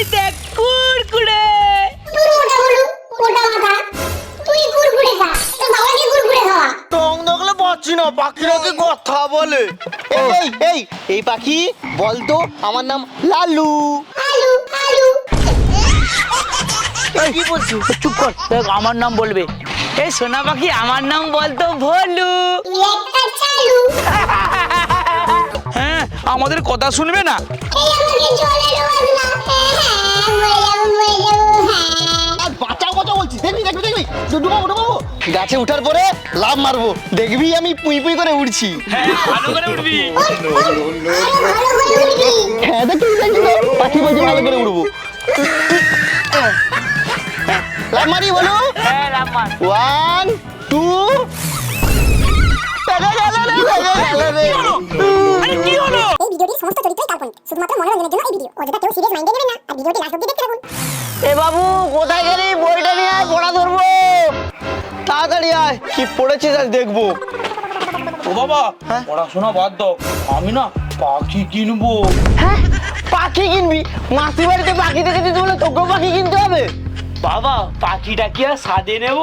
এই দেখ কুরকুরে পাচ্ছি না পাখিরাকে কথা বলে। এই এই এই পাখি বলতো আমার নাম লালু। কি বলছো? চুপ কর দেখ আমার নাম বলবে। এই সোনা পাখি আমার নাম বলতো ভোলু। হ্যাঁ আমাদের কথা শুনবে না? গাছে উঠার পরে লাভ মারবো দেখবি আমি পুই পুই করে উঠছি হ্যাঁ দেখবি পাখি বলছে ভালো করে উঠবো লাভ মারি বলো ওয়ান টু কি সমস্ত চরিত্রই কাল্পনিক শুধুমাত্র মনোরঞ্জনের জন্য এই ভিডিও অযথা কেউ সিরিয়াস মাইন্ডে নেবেন না আর ভিডিওটি লাস্ট অব্দি দেখতে থাকুন। এ বাবু কোথায় গেলি? বইটা নিয়ে আয় পড়া ধরবো। তাড়াতাড়ি আয়। কি পড়েছিস আজ দেখব। ও বাবা হ্যাঁ? পড়াশোনা বাদ দাও। আমি না পাখি কিনবো। হ্যাঁ? পাখি কিনবি? মাসি বাড়িতে পাখি দেখেছিস বলে তোকেও পাখি কিনতে হবে? বাবা পাখিটা কি আর সাদে নেব?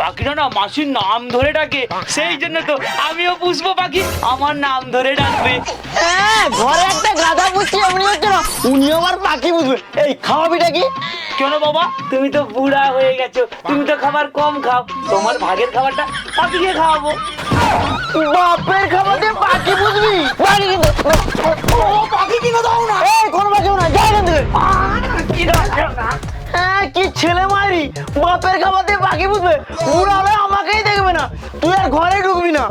পাখিটা না মাসির নাম ধরে ডাকে। সেই জন্য তো আমিও পুষবো পাখি। আমার নাম ধরে ডাকবে। হ্যাঁ ঘরে একটা গাধা পুষছি এমনি হচ্ছে না উনি আবার পাখি বুঝবে এই খাওয়াবিটা কি? কেন বাবা? তুমি তো বুড়া হয়ে গেছো। তুমি তো খাবার কম খাও। তোমার ভাগের খাবারটা পাখিকে খাওয়াবো। বাপের খাবার দিয়ে পাখি বুঝবি পাখি কিন্তু ও পাখি কিনে দাও না। এই কোন পাখি না যাই হ্যাঁ কি ছেলে মারি বাপের খাবার দিয়ে বাকি বুঝবে উড়ালে আমাকেই দেখবে না তুই আর ঘরে ঢুকবি না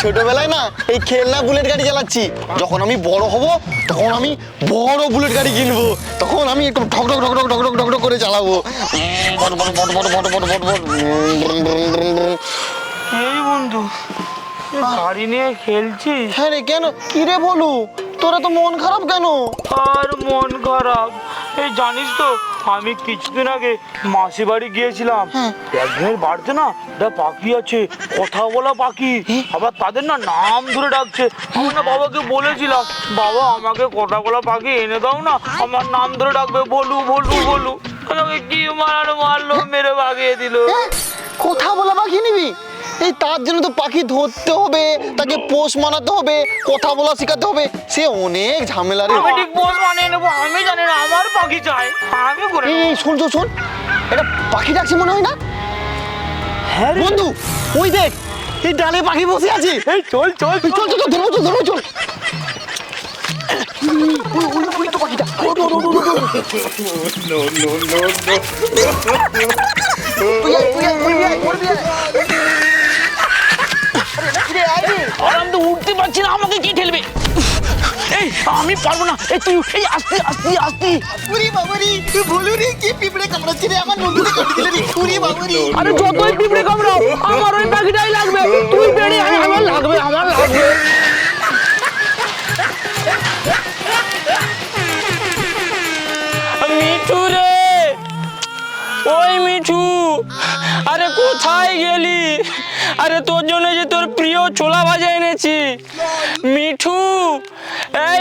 ছোটবেলায় না এই খেলনা বুলেট গাড়ি চালাচ্ছি যখন আমি বড় হব তখন আমি বড় বুলেট গাড়ি কিনবো তখন আমি একটু ঠক ঠক ঠক ঠক ঠক ঠক ঠক করে চালাবো এই বন্ধু গাড়ি নিয়ে খেলছিস হ্যাঁ রে কেন কি রে বলু তোরা তো মন খারাপ কেন? আর মন খারাপ। এই জানিস তো আমি কিছুদিন আগে মাসি বাড়ি গিয়েছিলাম একজনের বাড়িতে না একটা পাখি আছে কথা বলা পাখি। আবার তাদের না নাম ধরে ডাকছে। আমি না বাবাকে বলেছিলাম বাবা আমাকে কথা বলা পাখি এনে দাও না আমার নাম ধরে ডাকবে বলু বলু বলু। আমাকে কি মারানো মারলো মেরে ভাগিয়ে দিল। হ্যাঁ? কথা বলা পাখি নিবি? এই তার জন্য তো পাখি ধরতে হবে তাকে পোষ মানাতে হবে কথা বলা শেখাতে হবে। সে অনেক ঝামেলা রে আমি ঠিক পোষ মানিয়ে নেব আমি জানি না আমার পাখি চাই আমি করে এই শোন শোন শোন। এটা পাখি ডাকছে মনে হয় না? হ্যাঁ বন্ধু ওই দেখ এই ডালে পাখি বসে আছে। এই চল চল চল চল। চল ধরবো চল। ধরবো চল ওই, ওই, ওই তো আমি পারব না। এই তুই এই আস্তে আস্তে আস্তে। উরি বাবারি তুই বলু রে কি পিঁপড়ে কামড়াচ্ছে রে আমার নদীতে কাটি দিলে রে উরি বাবারি। আরে যতই পিঁপড়ে কামড়াও আমার ওই পাখিটাই লাগবে। তুই বেড়ে আমার লাগবে আমার লাগবে। মিঠু রে। ওই মিঠু আরে কোথায় গেলি? আরে তোর জন্য যে তোর প্রিয় ছোলা ভাজা এনেছি।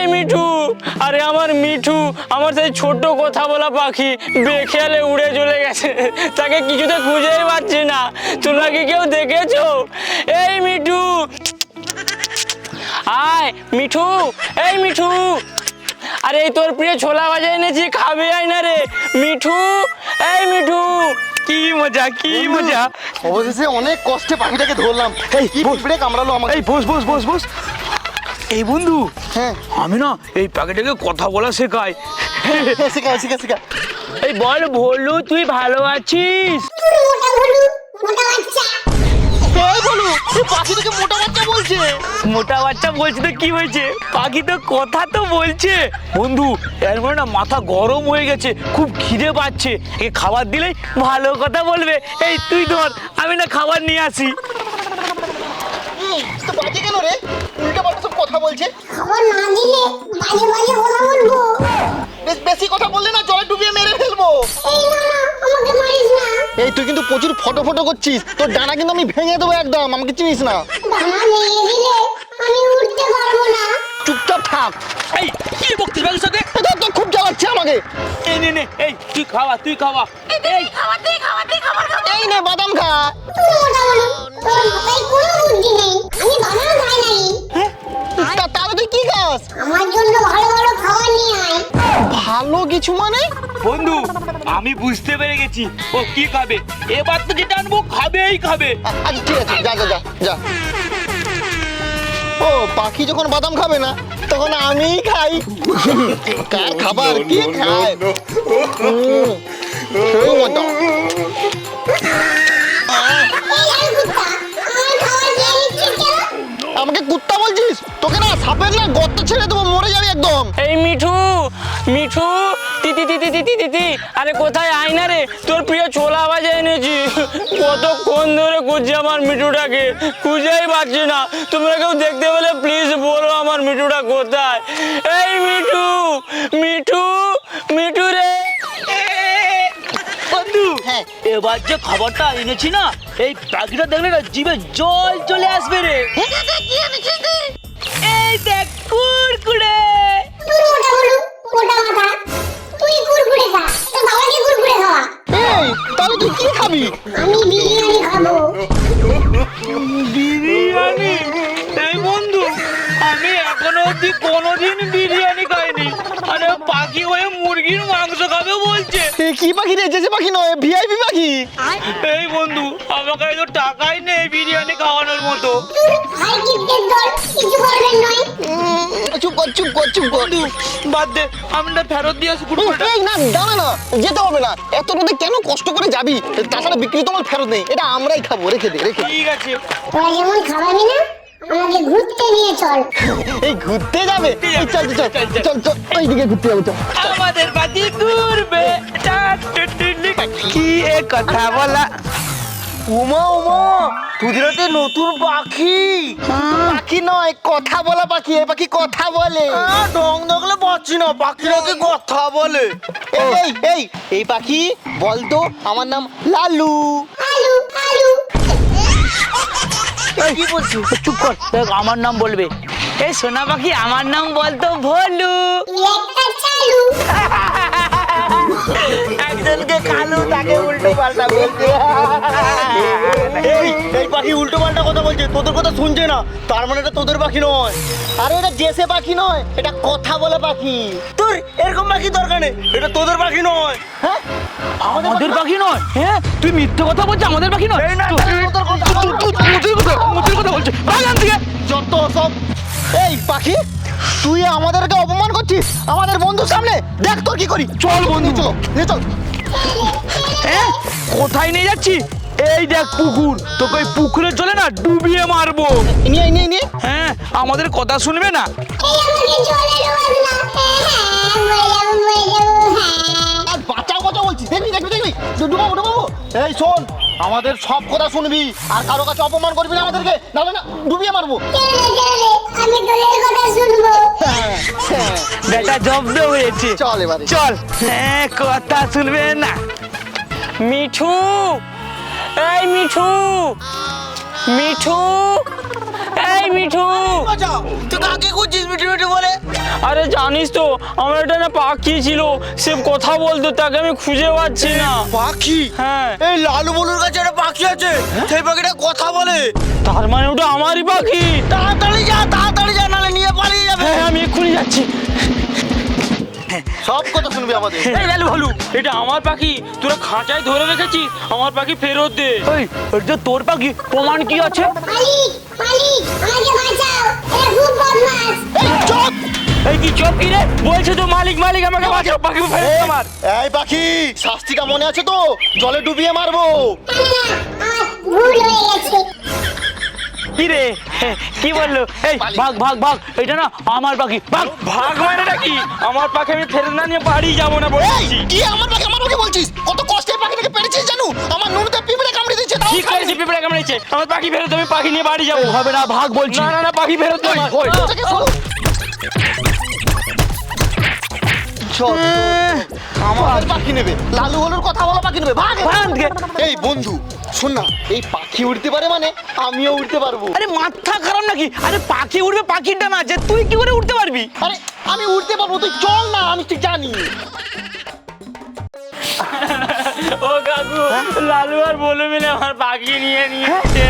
এই মিঠু আরে আমার মিঠু আমার সেই ছোট্ট কথা বলা পাখি বেখেয়ালে উড়ে চলে গেছে। তাকে কিছুতে খুঁজেই পাচ্ছি না। তোমরা কি কেউ দেখেছ? এই মিঠু। আয় মিঠু এই মিঠু। আরে এই তোর প্রিয় ছোলা ভাজা এনেছি খাবে আয় না রে। মিঠু এই মিঠু। কি মজা কি মজা। অবশেষে অনেক কষ্টে পাখিটাকে ধরলাম। এই কি পিঁপড়ে কামড়ালো আমাকে। এই বস বস বস বস। এই বন্ধু হ্যাঁ। আমি না এই পাখিটাকে কথা বলা শেখাই। হ্যাঁ, শেখা শেখা শেখা এই বল ভোলু তুই ভালো আছিস? মোটা মোটা বাচ্চা এই বলু এই পাখিটাকে মোটা বাচ্চা বলছে। মোটা বাচ্চা বলছে তো কি হয়েছে? পাখি তো কথা তো বলছে। বন্ধু এর মানে না মাথা গরম হয়ে গেছে খুব খিদে পাচ্ছে। এ খাবার দিলেই ভালো কথা বলবে। এই তুই ধর আমি না খাবার নিয়ে আসি। তো বাজে কেন রে? উল্টা পাল্টা সব কথা বলছে? খবর না দিলে বাজে বাজে কথা বলব। বেশ বেশি কথা বললে না জলে ডুবিয়ে মেরে ফেলব। এই না না আমাকে মারিস না। এই তুই কিন্তু প্রচুর ফটো ফটো করছিস। তোর ডানা কিন্তু আমি ভেঙে দেবো একদম আমাকে চিনিস না। দানা ভেঙে দিলে আমি উঠতে পারব না। চুপচাপ থাক। এই কি বকছিস বাকির সাথে? তো খুব জ্বালাচ্ছে আমাকে। এই নে নে এই তুই খাওয়া তুই খাওয়া। এই খাওয়া তুই খাওয়া তুই খাওয়া এই নে বাদাম খা। তুই মোটা কিছু মানে? বন্ধু আমি বুঝতে পেরে গেছি ও কি খাবে। এবার তো যেটা আনব খাবেই খাবে। আচ্ছা ঠিক আছে যা যা যা যা। ও পাখি যখন বাদাম খাবে না তখন আমিই খাই। কার খাবার? কি খায়? আমাকে কুত্তা বলছিস? তোকে না সাপের না গর্ত ছেড়ে দেবো মরে যাবে একদম। এই মিঠু মিঠু তিতি তিতি তিতি তিতি আরে কোথায় আয়না রে? তোর প্রিয় ছোলা ভাজা এনেছি। কতক্ষণ ধরে খুঁজছি আমার মিঠুটাকে। খুঁজেই পাচ্ছি না। তোমরা কেউ দেখতে পেলে প্লিজ বলো আমার মিঠুটা কোথায়। এই মিঠু মিঠু মিঠু রে। বন্ধু হ্যাঁ। এবার যে খাবারটা এনেছি না এই পাখিটা দেখলে না জিভে জল চলে আসবে রে। এই দেখ কুড়কুড়ে খাবে বলছে। এ কি পাখি রে? যে পাখি নয় ভিআইপি পাখি? এই বন্ধু আমার কাছে তো টাকাই নেই বিরিয়ানি খাওয়ানোর মতো। চুপ কর চুপ কর চুপ কর। বাদ দে আমি না ফেরত দিয়ে আসি না দাঁড়া না যেতে হবে না। এত রোদে কেন কষ্ট করে যাবি? তাছাড়া বিক্রি তোমার ফেরত নেই। এটা আমরাই খাব রেখে দে রেখে দে। ঠিক আছে। তোরা যেমন খাওয়াবি না আমাকে ঘুরতে নিয়ে চল। এই ঘুরতে যাবে? চল চল চল চল ওইদিকে ঘুরতে যাব চল। পাখি ঘুরবে কি এ কথা বলা? উমা উমা তোদের নতুন পাখি। পাখি নয় কথা বলা পাখি এই পাখি কথা বলে। ডং ডগলে পাচ্ছি না পাখি নাকি কথা বলে। এই এই এই পাখি বলতো আমার নাম লালু। আলু আলু কি বলছিস চুপ কর দেখ আমার নাম বলবে। এই সোনা পাখি আমার নাম বলতো ভোলু। একজনকে কালু তাকে উল্টো পাল্টা বলছে। এই এই পাখি উল্টো পাল্টা কথা বলছে তোদের কথা শুনছে না। তার মানে এটা তোদের পাখি নয়। আরে এটা জেসে পাখি নয় এটা কথা বলে পাখি। তোর এরকম পাখি দরকার নেই এটা তোদের পাখি নয়। হ্যাঁ? আমাদের পাখি নয়? হ্যাঁ? তুই মিথ্যে কথা বলছিস আমাদের পাখি নয়? তোদের কথা- মোদির কথা বলছিস। থেকে যত সব এই পাখি তুই আমাদেরকে অপমান করছিস? আমাদের বন্ধুর সামনে দেখ তোর কি করি। চল বন্ধু। চলো নিয়ে চল। হ্যাঁ কোথায় নিয়ে যাচ্ছি? এই দেখ পুকুর তোকে ওই পুকুরের জলে না ডুবিয়ে মারবো। নিয়ে নিয়ে নিয়ে। হ্যাঁ আমাদের কথা শুনবে না? হ্যাঁ হ্যাঁ হ্যাঁ। আর বাঁচাও বাঁচাও বলছি দেখবি দেখবি এই শোন আমাদের সব কথা শুনবি আর কারও কাছে অপমান করবি না আমাদেরকে। নাহলে না ডুবিয়ে মারবো। চলে চলে আমি তোদের কথা শুনব। বেটা জব্দ হয়েছে। চল এবারে। চল। হ্যাঁ কথা শুনবে না। মিঠু এই মিঠু মিঠু এই মিঠু। তুই কাকে খুঁজছিস মিঠু মিঠু বলে। আরে জানিস তো আমার একটা না পাখি ছিল সে কথা বলতো তাকে আমি খুঁজে পাচ্ছি না। পাখি? হ্যাঁ। এই লালু বলুর কাছে একটা পাখি আছে সেই পাখিটা কথা বলে। তার মানে ওটা আমারই পাখি? তাড়াতাড়ি যা তাড়াতাড়ি যা নালে নিয়ে পালিয়ে যাবে। হ্যাঁ আমি এক্ষুনি যাচ্ছি। সব কথা শুনবি আমাদের। এই লালু ভালু এটা আমার পাখি তোরা খাঁচায় ধরে রেখেছিস আমার পাখি ফেরত দে। এই এটা তোর পাখি প্রমাণ কি আছে? মালিক মালিক আমাকে এই কি চোখ কি বলছে তো মালিক মালিক আমাকে বাঁচাও পাখি ফেরত আমার এই পাখি শাস্তিটা মনে আছে তো? জলে ডুবিয়ে মারবো। না না আমার ভুল হয়ে গেছে কি রে? কি বলল? এই ভাগ ভাগ ভাগ। এটা না আমার পাখি। ভাগ। ভাগ মানে নাকি আমার পাখি আমি ফেরত না নিয়ে বাড়ি যাব না বলছি। কি আমার পাখি? আমার পাখি বলছিস? কত কষ্টে পাখিটাকে পেরেছিস জানো? আমার নুনতে পিঁপড়ে দিচ্ছে ঠিক করেছি পিঁপড়ে কামড়েছে আমার পাখি ফেরত আমি পাখি নিয়ে বাড়ি যাব। হবে না ভাগ বলছি। না না না পাখি ফেরত দে আমার। ওই, থেকে চল। আমাদের পাখি নেবে। লালু হলুর কথা বলা পাখি নেবে। ভাগ ভাগ। এই বন্ধু শোন না এই পাখি উড়তে পারে মানে আমিও উড়তে পারব। আরে মাথা খারাপ নাকি? আরে পাখি উড়বে পাখির ডানা আছে। তুই কি করে উঠতে পারবি? আরে আমি উড়তে পারব তুই চল না আমি ঠিক জানি। ও কাকু লালু আর বলে মিলে আমার পাখি নিয়ে নিয়েছে।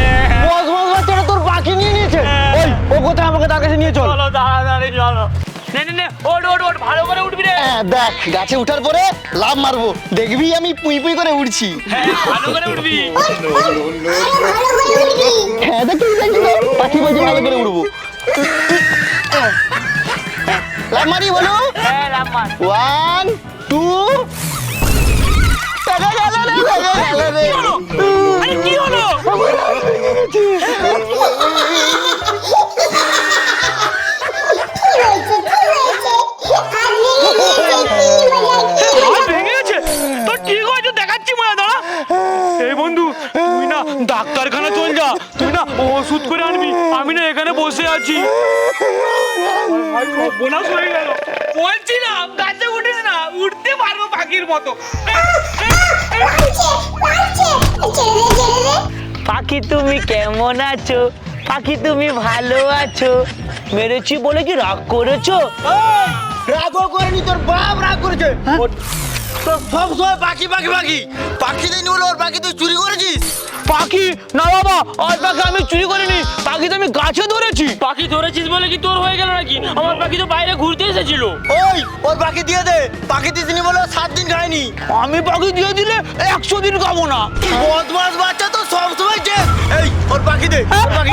বস বস বাচ্চাটা তোর পাখি নিয়ে নিয়েছে? ওই ও কোথায়? আমাকে তার কাছে নিয়ে চল। চলো তাড়াতাড়ি চলো। নে নে নে ওট ওট ওট ভালো করে উঠবি রে। হ্যাঁ দেখ গাছে উঠার পরে লাভ মারবো। দেখবি আমি পুই পুই করে উঠছি হ্যাঁ ভালো করে উঠবি। উঠবি হ্যাঁ দেখি পাখি বাজি ভালো করে উড়বো। লাভ মারি বলো। হ্যাঁ রাম্মান ওয়ান টু আরে কি হলো? কি কি গেছে ঠিক হয়েছে দেখাচ্ছি মনে দাঁড়া বন্ধু তুই না ডাক্তারখানা চল যা তুই না ওষুধ করে আনবি আমি না এখানে বসে আছি বলছি না গাছে উঠিস না উঠতে পারব পাখির মতো। পাখি তুমি কেমন আছো? পাখি তুমি ভালো আছো? মেরেছি বলে কি রাগ করেছ? রাগও করেনি তোর বাপ রাগ করেছে। তোর সব সময় পাখি পাখি পাখি। পাখি দিন বলে ওর পাখি তুই চুরি করেছিস? পাখি? না বাবা আর পাখি আমি চুরি করিনি। পাখি তো আমি গাছে ধরেছি। পাখি ধরেছিস বলে কি তোর হয়ে গেল নাকি? আমার পাখি তো বাইরে ঘুরতে এসেছিল। ওই ওর পাখি দিয়ে দে। পাখি দিসনি বলে সাত দিন খায়নি। আমি পাখি দিয়ে দিলে একশো দিন খাব না। বদমাস বাচ্চা তো সব সময় যে এই ওর পাখি দে ওর পাখি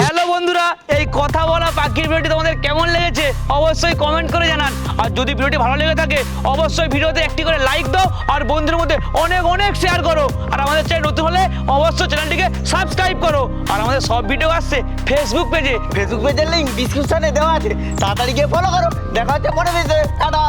হ্যালো বন্ধুরা, এই কথা বলা পাখির ভিডিওটি তোমাদের কেমন লেগেছে অবশ্যই কমেন্ট করে জানান। আর যদি ভিডিওটি ভালো লেগে থাকে, অবশ্যই ভিডিওতে একটি করে লাইক দাও আর বন্ধুদের মধ্যে অনেক অনেক শেয়ার করো। আর আমাদের চ্যানেল নতুন হলে অবশ্যই চ্যানেলটিকে সাবস্ক্রাইব করো। আর আমাদের সব ভিডিও আসছে ফেসবুক পেজে ফেসবুক পেজের লিঙ্ক ডিসক্রিপশনে দেওয়া আছে। তাড়াতাড়ি গিয়ে ফলো করো। দেখা হচ্ছে পরে টাটা।